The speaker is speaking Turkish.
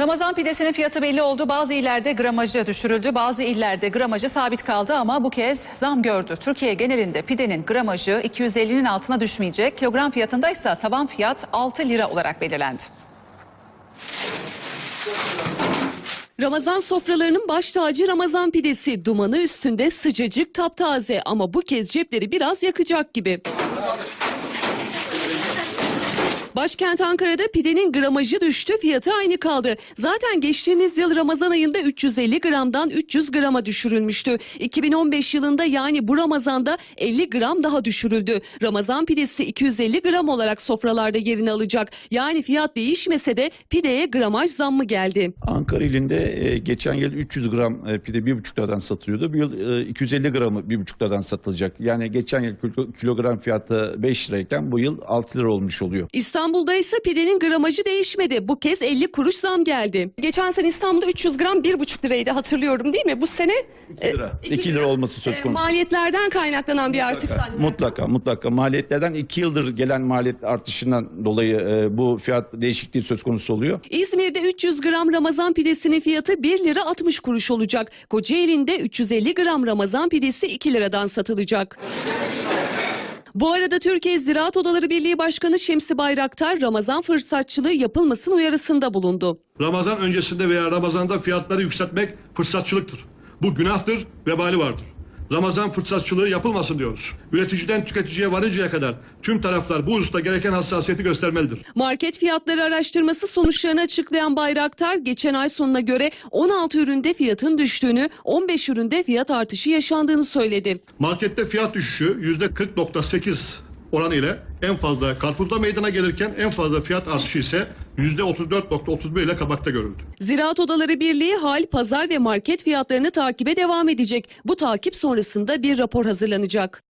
Ramazan pidesinin fiyatı belli oldu. Bazı illerde gramajı düşürüldü, bazı illerde gramajı sabit kaldı ama bu kez zam gördü. Türkiye genelinde pidenin gramajı 250'nin altına düşmeyecek. Kilogram fiyatında ise taban fiyat 6 lira olarak belirlendi. Ramazan sofralarının baş tacı Ramazan pidesi. Dumanı üstünde sıcacık taptaze ama bu kez cepleri biraz yakacak gibi. Başkent Ankara'da pidenin gramajı düştü, fiyatı aynı kaldı. Zaten geçtiğimiz yıl Ramazan ayında 350 gramdan 300 grama düşürülmüştü. 2015 yılında yani bu Ramazan'da 50 gram daha düşürüldü. Ramazan pidesi 250 gram olarak sofralarda yerini alacak. Yani fiyat değişmese de pideye gramaj zammı geldi. Ankara ilinde e, geçen yıl 300 gram e, pide 1,5 liradan satılıyordu. Bu yıl e, 250 gramı 1,5 liradan satılacak. Yani geçen yıl kilo- kilogram fiyatı 5 lirayken bu yıl 6 lira olmuş oluyor. İstanbul'da ise pidenin gramajı değişmedi. Bu kez 50 kuruş zam geldi. Geçen sene İstanbul'da 300 gram 1,5 liraydı hatırlıyorum değil mi? Bu sene 2 lira. 2 lira olması söz e, konusu. maliyetlerden kaynaklanan bir artış Mutlaka, zannediyorum. mutlaka mutlaka maliyetlerden 2 yıldır gelen maliyet artışından dolayı e, bu fiyat değişikliği söz konusu oluyor. İzmir'de 300 gram Ramazan pidesinin fiyatı 1 lira 60 kuruş olacak. Kocaeli'nde 350 gram Ramazan pidesi 2 liradan satılacak. Bu arada Türkiye Ziraat Odaları Birliği Başkanı Şemsi Bayraktar Ramazan fırsatçılığı yapılmasın uyarısında bulundu. Ramazan öncesinde veya Ramazan'da fiyatları yükseltmek fırsatçılıktır. Bu günahtır, vebali vardır. Ramazan fırsatçılığı yapılmasın diyoruz. Üreticiden tüketiciye varıncaya kadar tüm taraflar bu hususta gereken hassasiyeti göstermelidir. Market fiyatları araştırması sonuçlarını açıklayan Bayraktar geçen ay sonuna göre 16 üründe fiyatın düştüğünü, 15 üründe fiyat artışı yaşandığını söyledi. Markette fiyat düşüşü %40.8 oranı ile en fazla karpuzda meydana gelirken en fazla fiyat artışı ise %34.31 ile kabakta görüldü. Ziraat Odaları Birliği hal, pazar ve market fiyatlarını takibe devam edecek. Bu takip sonrasında bir rapor hazırlanacak.